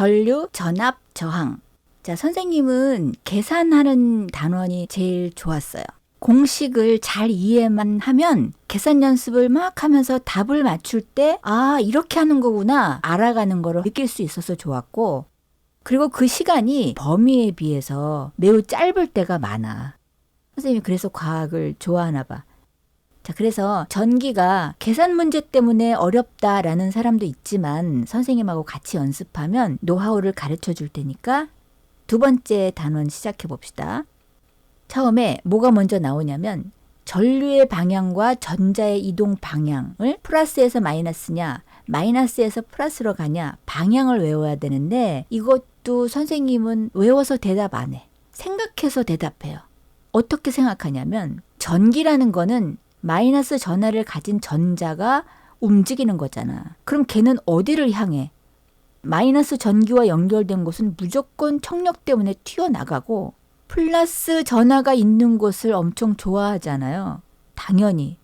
전류, 전압, 저항. 자, 선생님은 계산하는 단원이 제일 좋았어요. 공식을 잘 이해만 하면 계산 연습을 막 하면서 답을 맞출 때, 아, 이렇게 하는 거구나. 알아가는 거를 느낄 수 있어서 좋았고, 그리고 그 시간이 범위에 비해서 매우 짧을 때가 많아. 선생님이 그래서 과학을 좋아하나 봐. 자, 그래서 전기가 계산 문제 때문에 어렵다라는 사람도 있지만 선생님하고 같이 연습하면 노하우를 가르쳐 줄 테니까 두 번째 단원 시작해 봅시다. 처음에 뭐가 먼저 나오냐면 전류의 방향과 전자의 이동 방향을 플러스에서 마이너스냐, 마이너스에서 플러스로 가냐, 방향을 외워야 되는데 이것도 선생님은 외워서 대답 안 해. 생각해서 대답해요. 어떻게 생각하냐면 전기라는 거는 마이너스 전하를 가진 전자가 움직이는 거잖아. 그럼 걔는 어디를 향해? 마이너스 전기와 연결된 곳은 무조건 청력 때문에 튀어나가고 플러스 전하가 있는 곳을 엄청 좋아하잖아요. 당연히.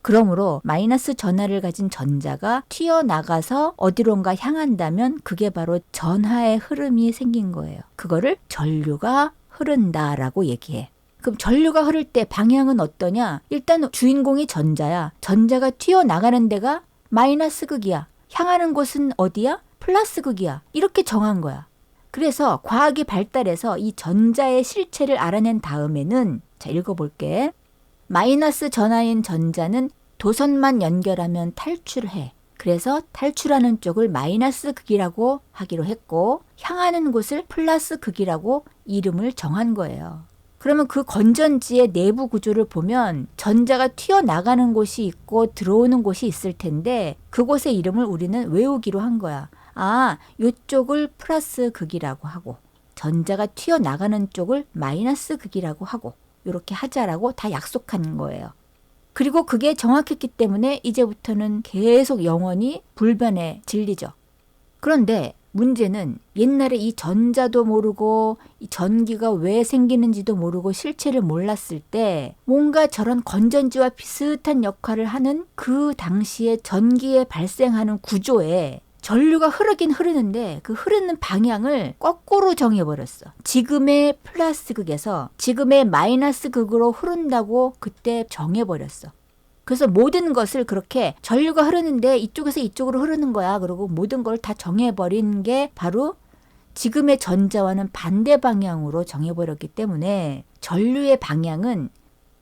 그러므로 마이너스 전하를 가진 전자가 튀어나가서 어디론가 향한다면 그게 바로 전하의 흐름이 생긴 거예요. 그거를 전류가 흐른다라고 얘기해. 그럼 전류가 흐를 때 방향은 어떠냐? 일단 주인공이 전자야. 전자가 튀어나가는 데가 마이너스 극이야. 향하는 곳은 어디야? 플러스 극이야. 이렇게 정한 거야. 그래서 과학이 발달해서 이 전자의 실체를 알아낸 다음에는 자 읽어볼게. 마이너스 전하인 전자는 도선만 연결하면 탈출해. 그래서 탈출하는 쪽을 마이너스 극이라고 하기로 했고 향하는 곳을 플러스 극이라고 이름을 정한 거예요. 그러면 그 건전지의 내부 구조를 보면 전자가 튀어나가는 곳이 있고 들어오는 곳이 있을 텐데 그곳의 이름을 우리는 외우기로 한 거야. 아, 요쪽을 플러스 극이라고 하고 전자가 튀어나가는 쪽을 마이너스 극이라고 하고 이렇게 하자라고 다 약속한 거예요. 그리고 그게 정확했기 때문에 이제부터는 계속 영원히 불변의 진리죠. 그런데 문제는 옛날에 이 전자도 모르고 이 전기가 왜 생기는지도 모르고 실체를 몰랐을 때 뭔가 저런 건전지와 비슷한 역할을 하는 그 당시에 전기에 발생하는 구조에 전류가 흐르긴 흐르는데 그 흐르는 방향을 거꾸로 정해버렸어. 지금의 플러스 극에서 지금의 마이너스 극으로 흐른다고 그때 정해버렸어. 그래서 모든 것을 그렇게 전류가 흐르는데 이쪽에서 이쪽으로 흐르는 거야. 그리고 모든 걸 다 정해버린 게 바로 지금의 전자와는 반대 방향으로 정해버렸기 때문에 전류의 방향은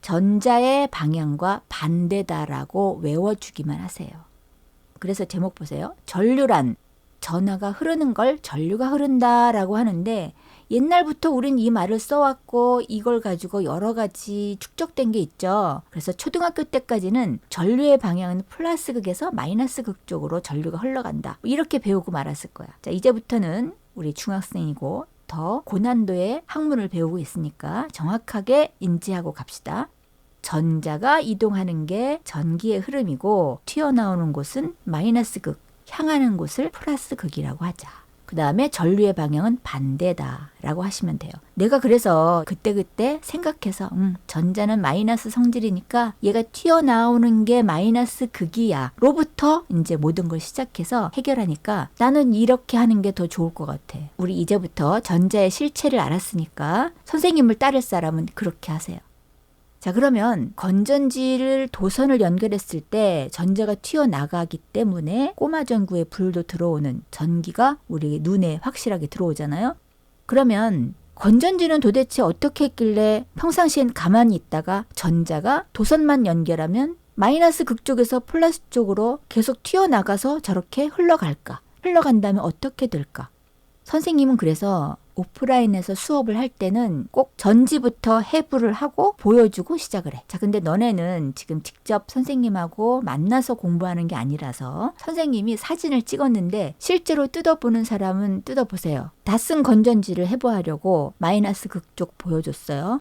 전자의 방향과 반대다라고 외워주기만 하세요. 그래서 제목 보세요. 전류란 전하가 흐르는 걸 전류가 흐른다라고 하는데 옛날부터 우린 이 말을 써왔고 이걸 가지고 여러 가지 축적된 게 있죠. 그래서 초등학교 때까지는 전류의 방향은 플러스 극에서 마이너스 극 쪽으로 전류가 흘러간다. 이렇게 배우고 말았을 거야. 자, 이제부터는 우리 중학생이고 더 고난도의 학문을 배우고 있으니까 정확하게 인지하고 갑시다. 전자가 이동하는 게 전기의 흐름이고 튀어나오는 곳은 마이너스 극, 향하는 곳을 플러스 극이라고 하자. 그 다음에 전류의 방향은 반대다 라고 하시면 돼요. 내가 그래서 그때그때 생각해서 음, 전자는 마이너스 성질이니까 얘가 튀어나오는 게 마이너스 극이야. 로부터 이제 모든 걸 시작해서 해결하니까 나는 이렇게 하는 게 더 좋을 것 같아. 우리 이제부터 전자의 실체를 알았으니까 선생님을 따를 사람은 그렇게 하세요. 자, 그러면 건전지를 도선을 연결했을 때 전자가 튀어나가기 때문에 꼬마 전구에 불도 들어오는 전기가 우리 눈에 확실하게 들어오잖아요. 그러면 건전지는 도대체 어떻게 했길래 평상시엔 가만히 있다가 전자가 도선만 연결하면 마이너스 극쪽에서 플러스 쪽으로 계속 튀어나가서 저렇게 흘러갈까? 흘러간다면 어떻게 될까? 선생님은 그래서 오프라인에서 수업을 할 때는 꼭 전지부터 해부를 하고 보여주고 시작을 해. 자, 근데 너네는 지금 직접 선생님하고 만나서 공부하는 게 아니라서 선생님이 사진을 찍었는데 실제로 뜯어보는 사람은 뜯어보세요. 다 쓴 건전지를 해부하려고 마이너스 극쪽 보여줬어요.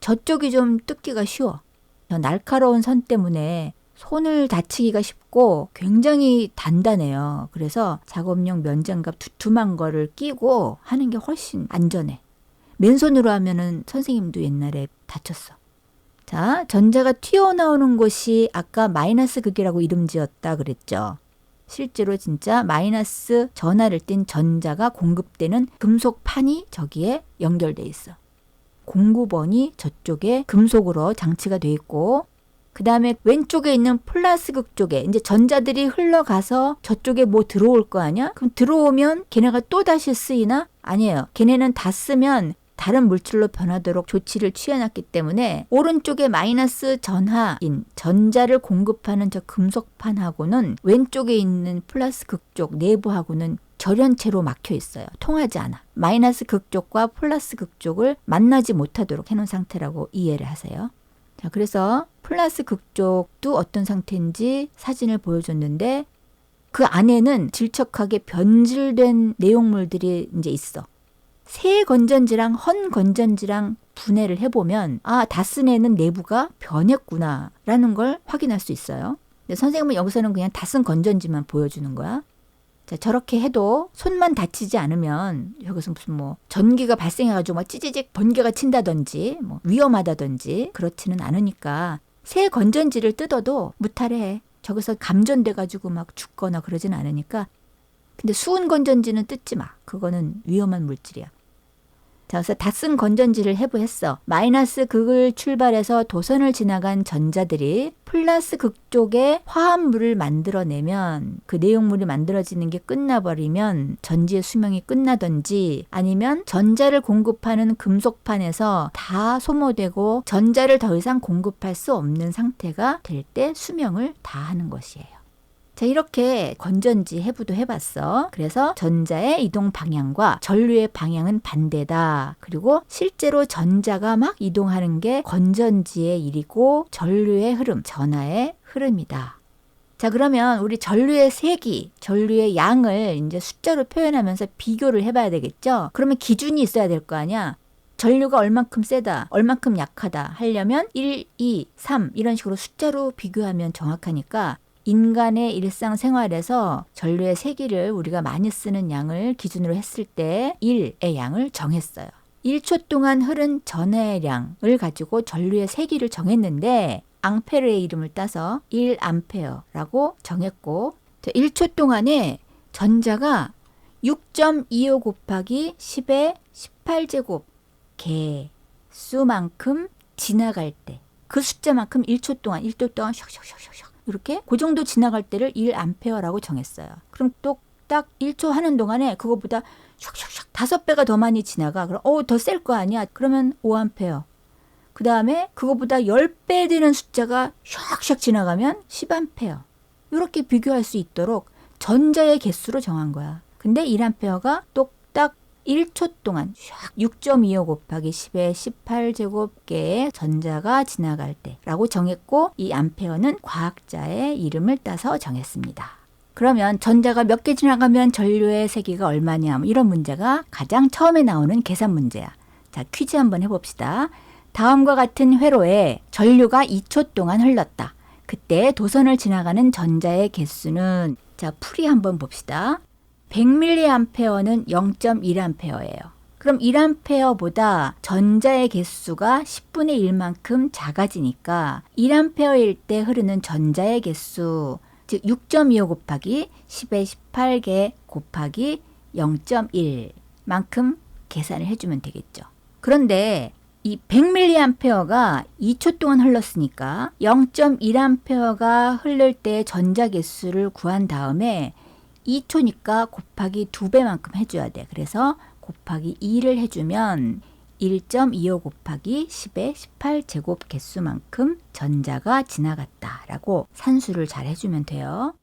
저쪽이 좀 뜯기가 쉬워. 날카로운 선 때문에 손을 다치기가 쉽고 굉장히 단단해요. 그래서 작업용 면장갑 두툼한 거를 끼고 하는 게 훨씬 안전해. 맨손으로 하면은 선생님도 옛날에 다쳤어. 자, 전자가 튀어나오는 곳이 아까 마이너스 극이라고 이름 지었다 그랬죠. 실제로 진짜 마이너스 전하를 띤 전자가 공급되는 금속판이 저기에 연결돼 있어. 공급원이 저쪽에 금속으로 장치가 돼 있고 그 다음에 왼쪽에 있는 플러스 극 쪽에 이제 전자들이 흘러가서 저쪽에 뭐 들어올 거 아니야? 그럼 들어오면 걔네가 또 다시 쓰이나? 아니에요. 걔네는 다 쓰면 다른 물질로 변하도록 조치를 취해놨기 때문에 오른쪽에 마이너스 전하인 전자를 공급하는 저 금속판하고는 왼쪽에 있는 플러스 극쪽 내부하고는 절연체로 막혀 있어요. 통하지 않아. 마이너스 극쪽과 플러스 극쪽을 만나지 못하도록 해놓은 상태라고 이해를 하세요. 자, 그래서 플러스 극쪽도 어떤 상태인지 사진을 보여줬는데 그 안에는 질척하게 변질된 내용물들이 이제 있어. 새 건전지랑 헌 건전지랑 분해를 해보면 아 다쓴 애는 내부가 변했구나라는 걸 확인할 수 있어요. 근데 선생님은 여기서는 그냥 다쓴 건전지만 보여주는 거야. 자, 저렇게 해도 손만 다치지 않으면 여기서 무슨 뭐 전기가 발생해가지고 막 찌지직 번개가 친다든지 뭐 위험하다든지 그렇지는 않으니까 새 건전지를 뜯어도 무탈해. 저기서 감전돼가지고 막 죽거나 그러진 않으니까. 근데 수은 건전지는 뜯지 마. 그거는 위험한 물질이야. 자, 그래서 다 쓴 건전지를 해부했어. 마이너스 극을 출발해서 도선을 지나간 전자들이 플러스 극 쪽에 화합물을 만들어내면 그 내용물이 만들어지는 게 끝나버리면 전지의 수명이 끝나든지 아니면 전자를 공급하는 금속판에서 다 소모되고 전자를 더 이상 공급할 수 없는 상태가 될 때 수명을 다 하는 것이에요. 자, 이렇게 건전지 해부도 해봤어. 그래서 전자의 이동 방향과 전류의 방향은 반대다. 그리고 실제로 전자가 막 이동하는 게 건전지의 일이고 전류의 흐름, 전하의 흐름이다. 자, 그러면 우리 전류의 세기, 전류의 양을 이제 숫자로 표현하면서 비교를 해봐야 되겠죠? 그러면 기준이 있어야 될 거 아니야? 전류가 얼만큼 세다, 얼만큼 약하다 하려면 1, 2, 3 이런 식으로 숫자로 비교하면 정확하니까 인간의 일상생활에서 전류의 세기를 우리가 많이 쓰는 양을 기준으로 했을 때 1의 양을 정했어요. 1초 동안 흐른 전해량을 가지고 전류의 세기를 정했는데 앙페르의 이름을 따서 1암페어라고 정했고 1초 동안에 전자가 6.25 곱하기 10의 18제곱 개수만큼 지나갈 때 그 숫자만큼 1초 동안 1초 동안 슉슉슉슉슉 이렇게 그 정도 지나갈 때를 1암페어라고 정했어요. 그럼 또딱 1초 하는 동안에 그거보다 슉슉슉 다섯 배가 더 많이 지나가. 그럼 어, 더 셀 거 아니야. 그러면 5암페어. 그 다음에 그거보다 10배 되는 숫자가 슉슉 지나가면 10암페어. 이렇게 비교할 수 있도록 전자의 개수로 정한 거야. 근데 1암페어가 똑딱 1초 동안 6.25 곱하기 10의 18제곱 개의 전자가 지나갈 때라고 정했고 이 암페어는 과학자의 이름을 따서 정했습니다. 그러면 전자가 몇 개 지나가면 전류의 세기가 얼마냐 뭐 이런 문제가 가장 처음에 나오는 계산 문제야. 자 퀴즈 한번 해봅시다. 다음과 같은 회로에 전류가 2초 동안 흘렀다. 그때 도선을 지나가는 전자의 개수는 자 풀이 한번 봅시다. 100mA는 0.1A예요. 그럼 1A보다 전자의 개수가 10분의 1만큼 작아지니까 1A일 때 흐르는 전자의 개수 즉 6.25 곱하기 10의 18개 곱하기 0.1만큼 계산을 해주면 되겠죠. 그런데 이 100mA가 2초 동안 흘렀으니까 0.1A가 흐를 때 전자 개수를 구한 다음에 2초니까 곱하기 2배만큼 해줘야 돼. 그래서 곱하기 2를 해주면 1.25 곱하기 10의 18제곱 개수만큼 전자가 지나갔다 라고 산수를 잘 해주면 돼요.